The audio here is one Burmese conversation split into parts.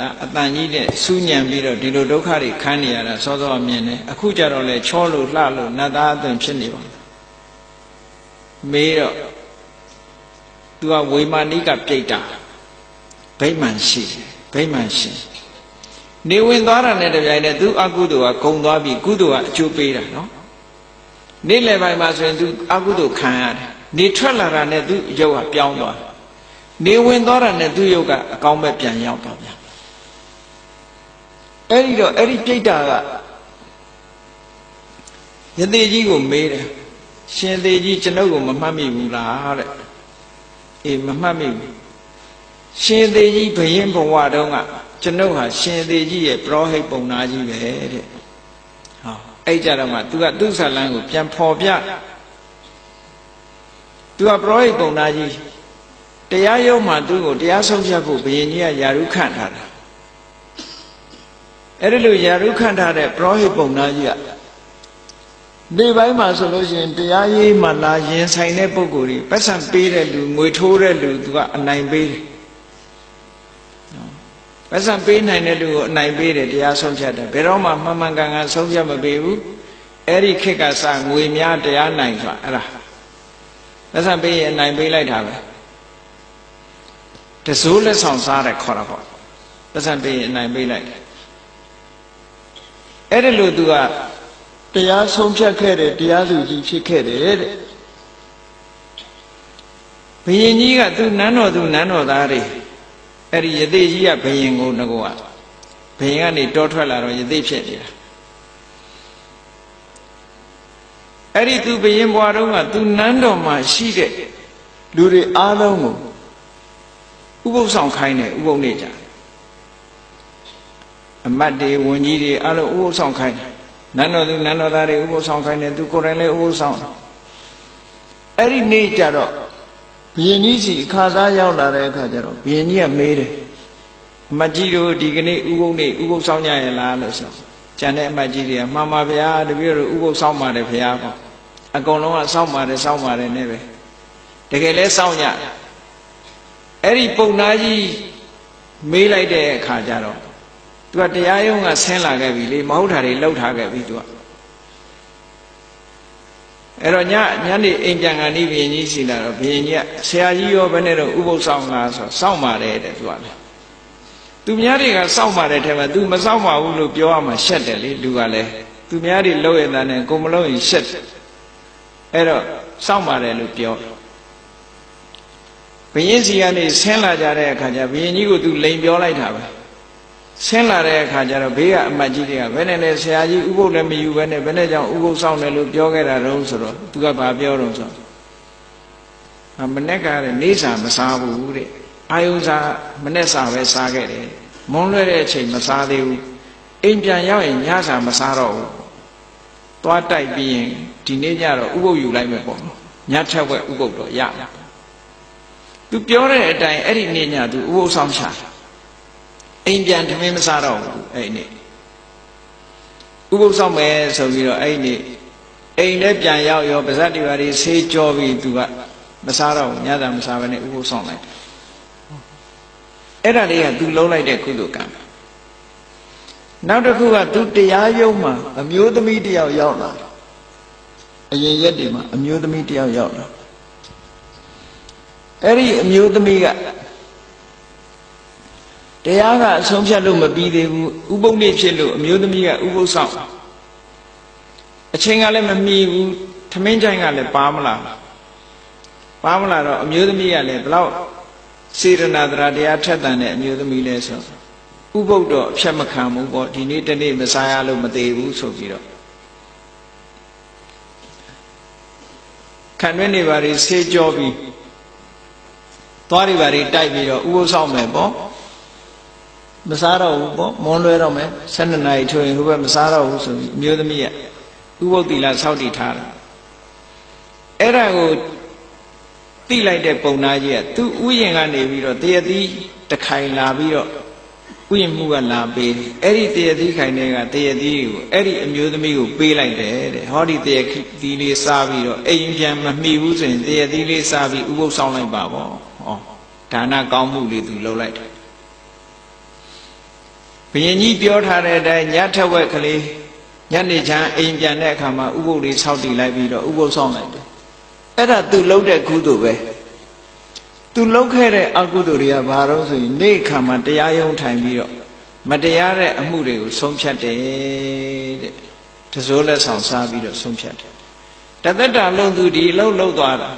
ဒါအတန်ကြီးနဲ့စူးညံပြီးတော့ဒီလိုဒုက္ခတွေခံနေရတာစောစောမြင်တယ်အခုကြတော့လေချောလို့လှလို့နတ်သားအသွင်ဖြစ်နေပါမေးတော့သူကဝေမာနိကပြိတ္တာဗိမာန်ရှိတယ်ဗိမာန်ရှိနေဝင်သွားတာနဲ့တပြိုင်နက်သူအကုသိုလ်ကဂုံသွားပြီကုသိုလ်ကအကျိုးပေးတာနော်နေ့လယ်ပိုင်းမှာဆိုရင်သူအကုသိုလ်ခံရတယ်နေထွက်လာတာနဲ့သူရုပ်ကပြောင်းသွားတယ်နေဝင်သွားတာနဲ့သူရုပ်ကအကောင်းပဲပြန်ရောက်သွားပြန် အဲ့ဒီတော့အဲ့ဒီပြိတ္တာကယသိကြီးကိုမေးတယ်ရှင်သေးကြီးကျွန်ုပ်ကိုမမှတ်မိဘူးလားတဲ့အေးမမှတ်မိဘူးရှင်သေးကြီးဘယင်းဘဝတုန်းကကျွန်ုပ်ဟာရှင်သေးကြီးရဲ့ပရောဟိတ်ပုံနာကြီးပဲတဲ့ဟောအဲ့ကြတော့မှ तू ကသူ့ဇာလန်းကိုပြန်ဖော်ပြ तू ကပရောဟိတ်ပုံနာကြီးတရားရုံးမှာသူ့ကိုတရားဆုံးဖြတ်ဖို့ဘယင်းကြီးကယာရုခန့်ထားတာ အဲ့ဒီလိုယာရုခန့်ထားတဲ့ပရောဟိတ်ပုံနာကြီးကဒီပိုင်းမှာဆိုလို့ရှိရင်တရားရေးမှလာရင်ဆိုင်တဲ့ပုံကိုယ်ကြီးပတ်စံပေးတဲ့လူငွေထိုးတဲ့လူသူကအနိုင်ပေးတယ်ပတ်စံပေးနိုင်တဲ့လူကိုအနိုင်ပေးတယ်တရားဆုံးဖြတ်တယ်ဘယ်တော့မှမှန်မှန်ကန်ကန်ဆုံးဖြတ်မပေးဘူးအဲ့ဒီခေတ်ကစငွေများတရားနိုင်ဆိုတာအဲ့ဒါပတ်စံပေးရင်အနိုင်ပေးလိုက်တာပဲတစိုးလက်ဆောင်စားတယ်ခေါ်တာပေါ့ပတ်စံပေးရင်အနိုင်ပေးလိုက်တယ် အဲ့ဒီလိုသူကတရားဆုံးဖြတ်ခဲ့တဲ့တရားသူကြီးဖြစ်ခဲ့တယ်တဲ့ဘယင်ကြီးကသူနန်းတော်သူနန်းတော်သားတွေအဲ့ဒီယသိကြီးကဘယင်ကိုငကောကဘယင်ကနေတောထွက်လာတော့ယသိဖြစ်နေတာအဲ့ဒီသူဘယင်ဘွားတုန်းကသူနန်းတော်မှာရှိတဲ့လူတွေအားလုံးကိုဥပုသ်ဆောင်ခိုင်းတယ်ဥပုသ်နေကြ အမတ်တွေဝန်ကြီးတွေအားလုံးဥပုသ်ဆောင်ခိုင်းတယ်နန်းတော်သူနန်းတော်သားတွေဥပုသ်ဆောင်ခိုင်းတယ်သူကိုယ်တိုင်လည်းဥပုသ်ဆောင်အဲ့ဒီနေ့ကျတော့ဘုရင်ကြီးစီအခါသားရောက်လာတဲ့အခါကျတော့ဘုရင်ကြီးကမေးတယ်အမတ်ကြီးတို့ဒီကနေ့ဥပုသ်နေ့ဥပုသ်ဆောင်ကြရလားလို့ဆိုကျန်တဲ့အမတ်ကြီးတွေကမှန်ပါဗျာတပည့်တော်ဥပုသ်ဆောင်ပါတယ်ဗျာပေါ့အကုန်လုံးကစောင့်ပါတယ်စောင့်ပါတယ်နဲ့ပဲတကယ်လဲစောင့်ကြအဲ့ဒီပုံနာကြီးမေးလိုက်တဲ့အခါကျတော့ သူကတရားရုံးကဆင်းလာခဲ့ပြီလေမဟုတ်တာတွေလှုပ်ထားခဲ့ပြီသူကအဲ့တော့ညညနေအိမ်ပြန်ကန်ဒီဘုရင်ကြီးစီလာတော့ဘုရင်ကြီးကဆရာကြီးရောဘယ်နဲ့တော့ဥပုသ်ဆောင်လားဆိုစောင့်ပါတယ်တဲ့သူကလေသူများတွေကစောင့်ပါတယ်ထဲမှာ तू မစောင့်ပါဘူးလို့ပြောရမှာရှက်တယ်လေလူကလည်းသူများတွေလှုပ်ရတဲ့နဲ့ကိုမလှုပ်ရင်ရှက်တယ်အဲ့တော့စောင့်ပါတယ်လို့ပြောဘုရင်စီကနေဆင်းလာကြတဲ့အခါကျဘုရင်ကြီးကို तू လိန်ပြောလိုက်တာပဲ ဆင်းလာတဲ့အခါကျတော့ဘေးကအမတ်ကြီးတွေကဘယ်နဲ့လဲဆရာကြီးဥပုပ်လည်းမယူဘဲနဲ့ဘယ်နဲ့ကြောင့်ဥပုပ်ဆောင်တယ်လို့ပြောခဲ့တာတုံးဆိုတော့သူကဘာပြောတော့ဆိုအမနဲ့ကလည်းနေစာမစားဘူးတဲ့အာယုစာမနဲ့စာပဲစားခဲ့တယ်မုန်းလွဲတဲ့အချိန်မစားသေးဘူးအိမ်ပြန်ရောက်ရင်ညစာမစားတော့ဘူးသွားတိုက်ပြီးရင်ဒီနေ့ကျတော့ဥပုပ်ယူလိုက်မယ်ပေါ့ညထက်ဝက်ဥပုပ်တော့ရမှာသူပြောတဲ့အတိုင်းအဲ့ဒီနေ့ညသူဥပုပ်ဆောင်ရှာတာ အိမ်ပြန်ထမင်းမစားတော့ဘူးအဲ့ဒီနေ့ဥပုသ်ဆောင်မယ်ဆိုပြီးတော့အဲ့ဒီနေ့အိမ်လည်းပြန်ရောက်ရောပါဇက်တွေပါတွေဆေးကြောပြီးသူကမစားတော့ဘူးညသာမစားဘဲနဲ့ဥပုသ်ဆောင်လိုက်အဲ့ဒါလေးကသူလုံးလိုက်တဲ့ကုသိုလ်ကံနောက်တစ်ခုကသူတရားယုံမှာအမျိုးသမီးတယောက်ရောက်လာအရင်ရက်တွေမှာအမျိုးသမီးတယောက်ရောက်လာအဲ့ဒီအမျိုးသမီးက တရားကအဆုံးဖြတ်လို့မပြီးသေးဘူးဥပုပ်နေ့ဖြစ်လို့အမျိုးသမီးကဥပုပ်ဆောင်အချိန်ကလည်းမမီဘူးထမင်းချိုင်ကလည်းပါမလာပါမလာတော့အမျိုးသမီးကလည်းဘလောက်စေရနာတရာတရားထက်တန်တဲ့အမျိုးသမီးလဲဆိုဥပုပ်တော့အဖြတ်မခံဘူးပေါ့ဒီနေ့တနေ့မစားရလို့မသေးဘူးဆိုပြီးတော့ခံတွင်းနေပါလေဆေးကြောပြီးသွားတွေပါလေတိုက်ပြီးတော့ဥပုပ်ဆောင်မယ်ပေါ့ မစားတော့ဘူးပေါ့မွန်လွဲတော့မယ်12နာရီထိုးရင်ဟိုဘက်မစားတော့ဘူးဆိုပြီးအမျိုးသမီးကဥပုပ်တိလာစောက်တည်ထားတာအဲ့ဒါကိုတိလိုက်တဲ့ပုံနာကြီးကသူဥယျင်ကနေပြီးတော့တရသီးတခိုင်လာပြီးတော့ဥယျင်မှုကလာပေးအဲ့ဒီတရသီးခိုင်တဲ့ကတရသီးကိုအဲ့ဒီအမျိုးသမီးကိုပေးလိုက်တယ်တဲ့ဟောဒီတရသီးလေးစားပြီးတော့အိမ်ပြန်မမှီဘူးဆိုရင်တရသီးလေးစားပြီးဥပုပ်ဆောင်လိုက်ပါပေါ့ဟောဒါနကောင်းမှုလေးသူလုပ်လိုက်တယ် ဘုရင်ကြီးပြောထားတဲ့အတိုင်းညထက်ဝက်ကလေးညနေချမ်းအိမ်ပြန်တဲ့အခါမှာဥပုပ်လေးဆောက်တည်လိုက်ပြီးတော့ဥပုပ်ဆောင်လိုက်တယ်အဲ့ဒါသူလှုပ်တဲ့ကုသိုလ်ပဲသူလှုပ်ခဲ့တဲ့အကုသိုလ်တွေကဘာလို့ဆိုရင်နေ့ခါမှာတရားယုံထိုင်ပြီးတော့မတရားတဲ့အမှုတွေကိုဆုံးဖြတ်တယ်တဲ့တစိုးလက်ဆောင်စားပြီးတော့ဆုံးဖြတ်တယ်တသက်တာလုံးသူဒီလှုပ်လှုပ်သွားတာ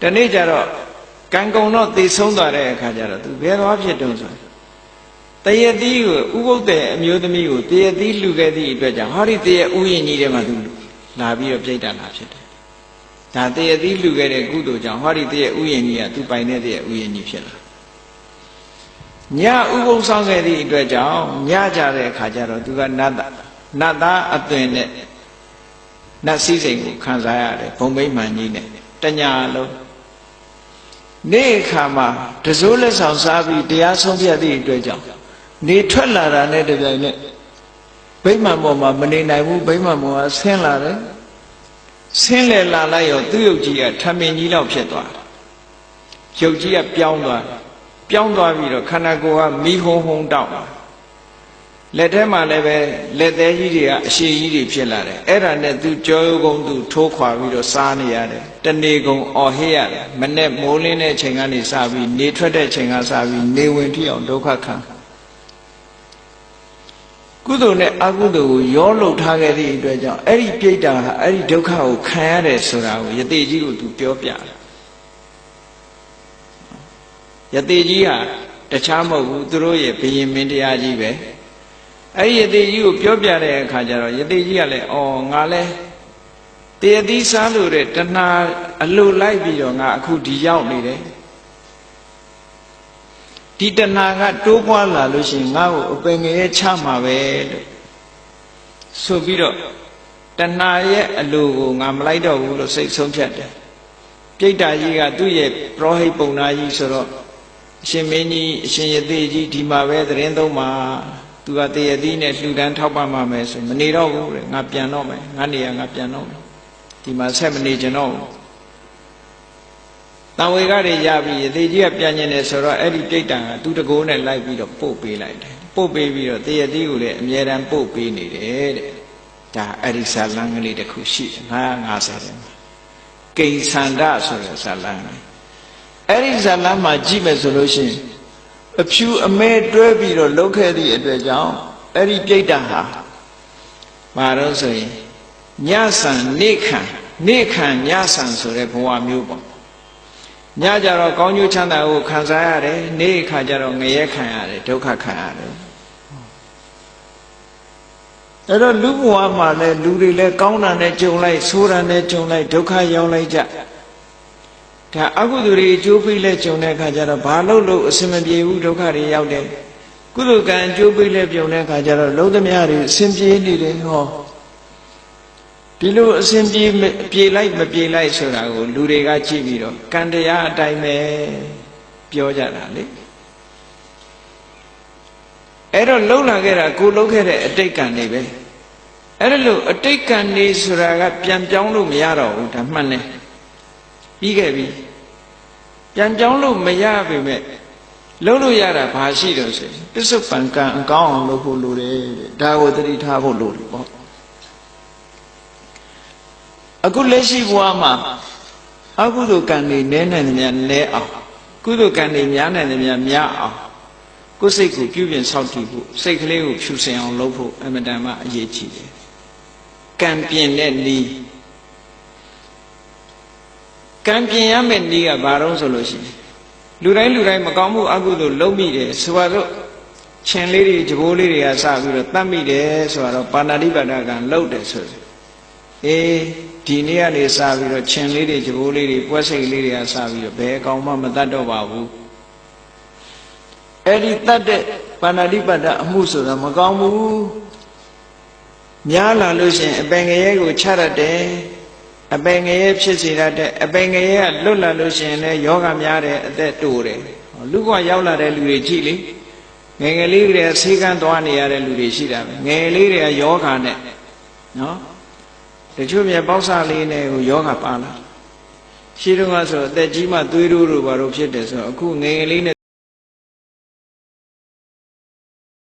တနေ့ကျတော့ ကံကုံတော့သေဆုံးသွားတဲ့အခါကျတော့သူဘယ်သွားဖြစ်တုံးဆိုတရတိကိုဥပုပ်တဲ့အမျိုးသမီးကိုတရတိလူခဲ့သည့်အတွက်ကြောင့်ဟောဒီတရဥယျာဉ်ကြီးထဲမှာသူလာပြီးတော့ပြိတ္တာလာဖြစ်တယ်ဒါတရတိလူခဲ့တဲ့ကုသိုလ်ကြောင့်ဟောဒီတရဥယျာဉ်ကြီးကသူပိုင်တဲ့တရဥယျာဉ်ကြီးဖြစ်လာညဥပုပ်ဆောင်ခဲ့သည့်အတွက်ကြောင့်ညကြတဲ့အခါကျတော့သူကနတ်နတ်သားအသွင်နဲ့နတ်စည်းစိမ်ကိုခံစားရတယ်ဘုံမိမ့်မှန်ကြီးနဲ့တညာလုံး နေ့အခါမှာတစိုးလက်ဆောင်စားပြီးတရားဆုံးဖြတ်သည့်အတွက်ကြောင့်နေထွက်လာတာနဲ့တပြိုင်နက်ဗိမာန်ပေါ်မှာမနေနိုင်ဘူးဗိမာန်ပေါ်ကဆင်းလာတယ်ဆင်းလေလာလိုက်ရောသူ့ရုပ်ကြီးကထမင်းကြီးလောက်ဖြစ်သွားတယ်ရုပ်ကြီးကပြောင်းသွားတယ်ပြောင်းသွားပြီးတော့ခန္ဓာကိုယ်ကမီးဟုံဟုံတောက် လာလက်ထဲမှာလည်းပဲလက်သေးကြီးတွေကအရှည်ကြီးတွေဖြစ်လာတယ်အဲ့ဒါနဲ့သူကြောရုံကုန်းသူထိုးခွာပြီးတော့စားနေရတယ်တနေကုံအော်ဟစ်ရတယ်မနဲ့မိုးလင်းတဲ့ချိန်ကနေစပြီးနေထွက်တဲ့ချိန်ကစပြီးနေဝင်ထိအောင်ဒုက္ခခံကုသိုလ်နဲ့အကုသိုလ်ကိုရောလှုပ်ထားခဲ့သည့်အတွက်ကြောင့်အဲ့ဒီပြိတ္တာဟာအဲ့ဒီဒုက္ခကိုခံရတယ်ဆိုတာကိုယတိကြီးကိုသူပြောပြတယ်ယတိကြီးဟာတခြားမဟုတ်ဘူးသူတို့ရဲ့ဘုရင်မင်းတရားကြီးပဲ အဲ့ဒီယတိကြီးကိုပြောပြတဲ့အခါကျတော့ယတိကြီးကလည်းအော်ငါလဲတရတိစားလို့တဲ့တဏှာအလိုလိုက်ပြီးတော့ငါအခုဒီရောက်နေတယ်ဒီတဏှာကတိုးပွားလာလို့ရှိရင်ငါ့ကိုအပင်ငယ်ချမှာပဲလို့ဆိုပြီးတော့တဏှာရဲ့အလိုကိုငါမလိုက်တော့ဘူးလို့စိတ်ဆုံးဖြတ်တယ်ပြိတ္တာကြီးကသူ့ရဲ့ပရောဟိတ်ပုံနာကြီးဆိုတော့အရှင်မင်းကြီးအရှင်ယသိကြီးဒီမှာပဲသတင်းသုံးပါ သူကတရတိနဲ့လှူဒန်းထောက်ပံ့ပါမယ်ဆိုမနေတော့ဘူးတဲ့ငါပြန်တော့မယ်ငါနေရာငါပြန်တော့မယ်ဒီမှာဆက်မနေကြတော့ဘူးတံဝေကတွေရပြီယသိကြီးကပြန်ကျင်တယ်ဆိုတော့အဲ့ဒီပြိတ္တံကသူတကိုးနဲ့လိုက်ပြီးတော့ပို့ပေးလိုက်တယ်ပို့ပေးပြီးတော့တရတိကိုလည်းအမြဲတမ်းပို့ပေးနေတယ်တဲ့ဒါအဲ့ဒီဇာလံကလေးတစ်ခုရှိတယ်950တဲ့မှာကိဉ္စန္ဒဆိုတဲ့ဇာလံလေးအဲ့ဒီဇာလံမှာကြည့်မယ်ဆိုလို့ရှိရင် အဖြူအမဲတွဲပြီးတော့လှုပ်ခဲ့သည့်အတွက်ကြောင့်အဲ့ဒီပြိတ္တဟာဘာလို့ဆိုရင်ညဆန်နေခံနေခံညဆန်ဆိုတဲ့ဘဝမျိုးပေါ့ညကြတော့ကောင်းကျိုးချမ်းသာကိုခံစားရတယ်နေ့ခါကျတော့ငရဲခံရတယ်ဒုက္ခခံရတယ်အဲ့တော့လူဘဝမှာလည်းလူတွေလည်းကောင်းတာနဲ့ကြုံလိုက်ဆိုးတာနဲ့ကြုံလိုက်ဒုက္ခရောက်လိုက်ကြ ဒါအကုသိုလ်တွေအကျိုးပေးလဲကြုံတဲ့အခါကျတော့ဘာလို့လို့အစင်မပြေဘူးဒုက္ခတွေရောက်တယ်ကုသိုလ်ကံအကျိုးပေးလဲပြုံတဲ့အခါကျတော့လုံးသမျှတွေအစင်ပြေနေတယ်ဟောဒီလိုအစဉ်ပြေပြေလိုက်မပြေလိုက်ဆိုတာကိုလူတွေကကြည့်ပြီးတော့ကံတရားအတိုင်းပဲပြောကြတာလေအဲ့တော့လှုပ်လာခဲ့တာကိုလှုပ်ခဲ့တဲ့အတိတ်ကံနေပဲအဲ့ဒါလို့အတိတ်ကံနေဆိုတာကပြန်ပြောင်းလို့မရတော့ဘူးဒါမှန်တယ် ပြီးခဲ့ပြီပြန်ပြောင်းလို့မရပေမဲ့လှုပ်လို့ရတာဘာရှိတော့ဆိုရင်ပစ္စုပန်ကံအကောင်းအောင်လုပ်ဖို့လိုတယ်ဒါကိုသတိထားဖို့လိုတယ်ပေါ့အခုလက်ရှိဘဝမှာအကုသိုလ်ကံတွေနည်းနိုင်တယ်များနည်းအောင်ကုသိုလ်ကံတွေများနိုင်တယ်များများအောင်ကိုယ်စိတ်ကိုပြုပြင်ဆောက်တည်ဖို့စိတ်ကလေးကိုဖြူစင်အောင်လုပ်ဖို့အမတန်မှအရေးကြီးတယ်ကံပြင်တဲ့နီး ကံပြင်ရမယ့်နီးကဘာတော့ဆိုလို့ရှိရင်လူတိုင်းလူတိုင်းမကောင်းမှုအကုသိုလ်လုပ်မိတယ်ဆိုတော့ချင်းလေးတွေကြိုးလေးတွေကစပြီးတော့တတ်မိတယ်ဆိုတော့ပါဏာတိပါဒကံလှုပ်တယ်ဆိုတယ်အေးဒီနေ့ကနေစပြီးတော့ခြင်လေးတွေကြိုးလေးတွေပွဲစိတ်လေးတွေကစပြီးတော့ဘယ်ကောင်မှမတတ်တော့ပါဘူးအဲ့ဒီတတ်တဲ့ပါဏာတိပါဒအမှုဆိုတာမကောင်းဘူးများလာလို့ရှိရင်အပင်ငရဲကိုချရတဲ့ အပင်ငရဲဖြစ်စေရတဲ့အပင်ငရဲကလွတ်လာလို့ရှိရင်လည်းယောဂများတယ်အသက်တိုးတယ်လူကရောက်လာတဲ့လူတွေကြည့်လေငယ်ငယ်လေးတွေကဆေးကန်းသွားနေရတဲ့လူတွေရှိတာပဲငယ်လေးတွေကယောဂနဲ့နော်တချို့မြပေါက်စားလေးနဲ့ကိုယောဂပါလာရှိတော့ကဆိုအသက်ကြီးမှသွေးတိုးတို့ဘာလို့ဖြစ်တယ်ဆိုတော့အခုငယ်ငယ်လေးနဲ့